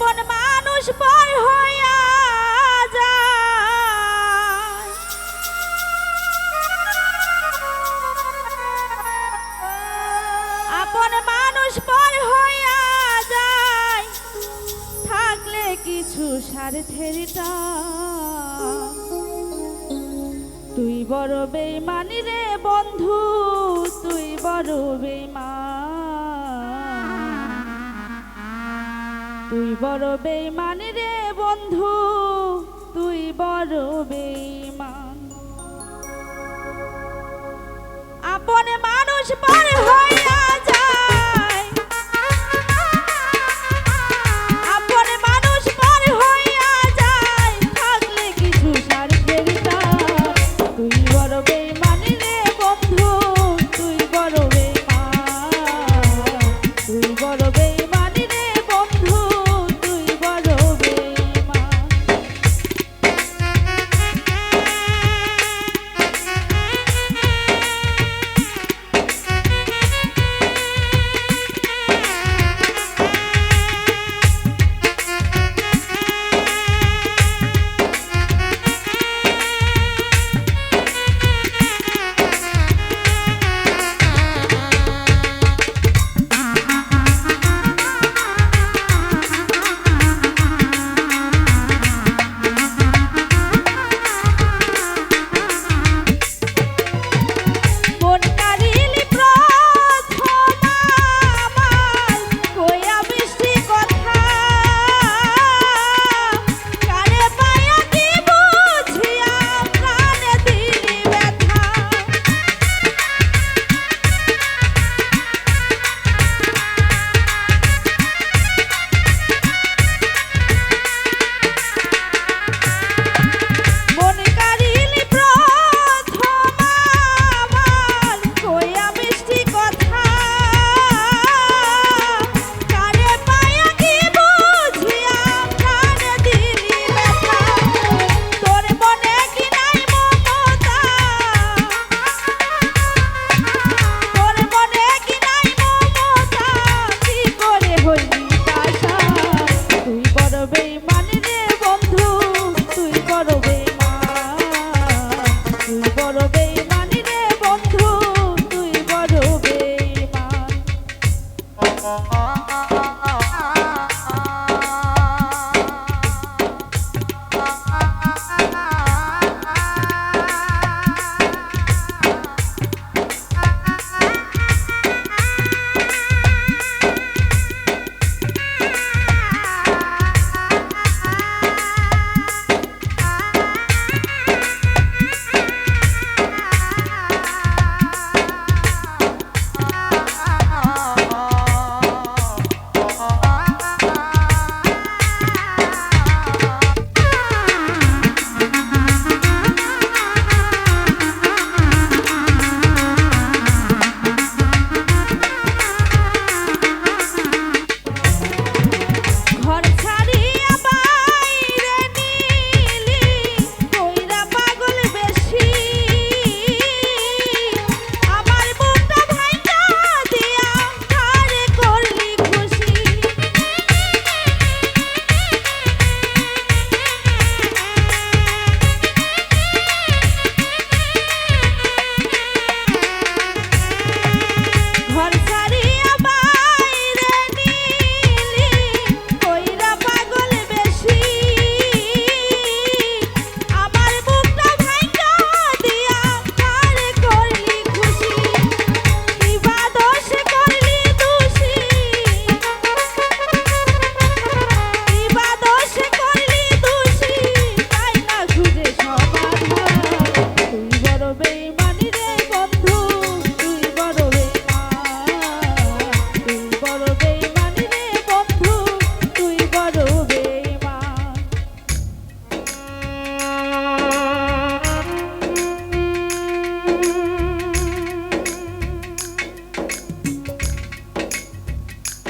আপন মানুষ পর হইয়া যায়। আপন মানুষ পর হইয়া যায়। থাকলে কিছু স্বার্থের। তুই বড় বেইমানি রে বন্ধু, তুই বড় বেইমান। তুই বড় বেইমানি রে বন্ধু তুই বড় বেইমান আপন মানুষ পার হইয়া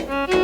Bye.